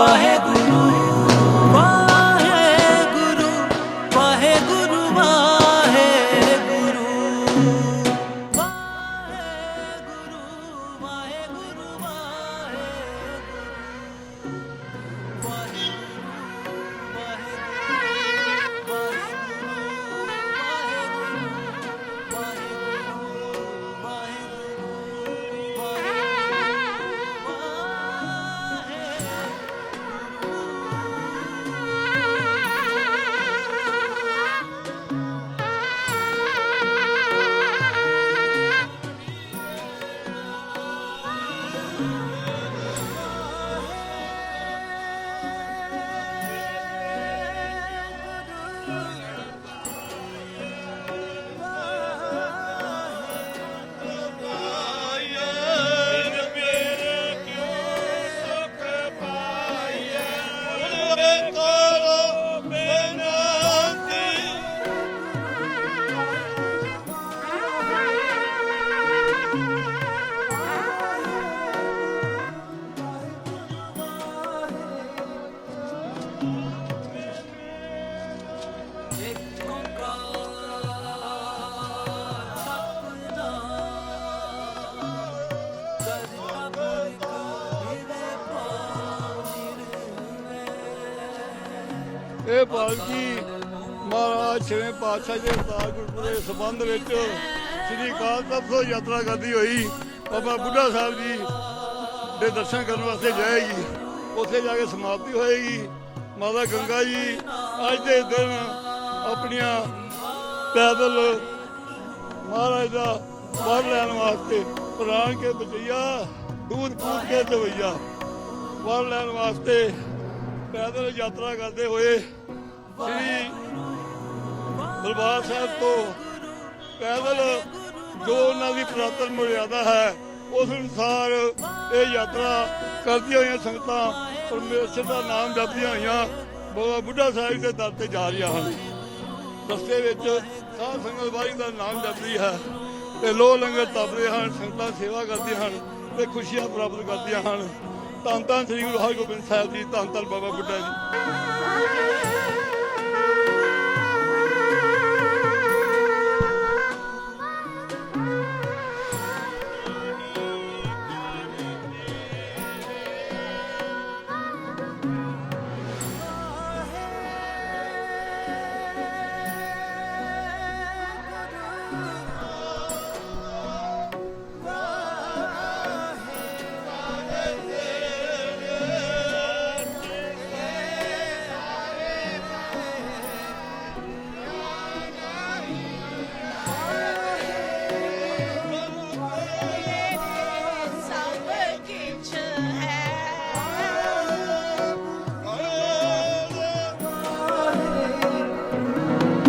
ਵਾਹਿਗੁਰੂ ਇਹ ਪਾਲਕੀ ਮਹਾਰਾਜ ਛੇਵੇਂ ਪਾਤਸ਼ਾਹ ਜੀ ਅਵਤਾਰ ਗੁਰਪੁਰਬ ਦੇ ਸੰਬੰਧ ਵਿੱਚ ਸ੍ਰੀ ਅਕਾਲ ਤਖਤ ਤੋਂ ਯਾਤਰਾ ਕਰਦੀ ਹੋਈ ਬਾਬਾ ਬੁੱਢਾ ਸਾਹਿਬ ਜੀ ਦੇ ਦਰਸ਼ਨ ਕਰਨ ਵਾਸਤੇ ਜਾਏਗੀ ਉੱਥੇ ਜਾ ਕੇ ਸਮਾਪਤੀ ਹੋਏਗੀ। ਮਾਤਾ ਗੰਗਾ ਜੀ, ਅੱਜ ਦੇ ਦਿਨ ਆਪਣੀਆਂ ਪੈਦਲ ਮਹਾਰਾਜ ਦਾ ਵਰ ਲੈਣ ਵਾਸਤੇ ਪ੍ਰਾਣ ਕੇ ਬਚਈਆ ਦੂਰ ਪੂਰ ਕੇ ਦਵਈਆ। ਵਰ ਲੈਣ ਵਾਸਤੇ ਪੈਦਲ ਯਾਤਰਾ ਕਰਦੇ ਹੋਏ ਸ੍ਰੀ ਦਰਬਾਰ ਸਾਹਿਬ ਤੋਂ ਪੈਦਲ ਜੋ ਉਹਨਾਂ ਦੀ ਪੁਰਾਤਨ ਮਰਿਆਦਾ ਹੈ, ਉਸ ਅਨੁਸਾਰ ਇਹ ਯਾਤਰਾ ਕਰਦੀਆਂ ਹੋਈਆਂ ਸੰਗਤਾਂ ਪਰਮੇਸ਼ਰ ਦਾ ਨਾਮ ਜਪਦੀਆਂ ਹੋਈਆਂ, ਬਾਬਾ ਬੁੱਢਾ ਸਾਹਿਬ ਦੇ ਦਰ ਤੇ ਜਾ ਰਹੀਆਂ ਹਨ। ਰਸਤੇ ਵਿੱਚ ਸਾਧ ਸੰਗਤ ਵਾਰੀ ਦਾ ਨਾਮ ਜਪਦੀ ਹੈ ਤੇ ਲੋਹ ਲੰਗਰ ਤਪਦੇ ਹਨ, ਸੰਗਤਾਂ ਸੇਵਾ ਕਰਦੀਆਂ ਹਨ ਤੇ ਖੁਸ਼ੀਆਂ ਪ੍ਰਾਪਤ ਕਰਦੀਆਂ ਹਨ। ਧੰਨ ਧੰਨ ਸ੍ਰੀ ਗੁਰੂ ਹਰਗੋਬਿੰਦ ਸਾਹਿਬ ਜੀ, ਧੰਨ ਧੰਨ ਬਾਬਾ ਬੁੱਢਾ ਜੀ।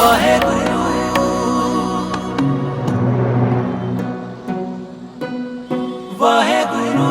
ਵਾਹਿਗੁਰੂ ਵਾਹਿਗੁਰੂ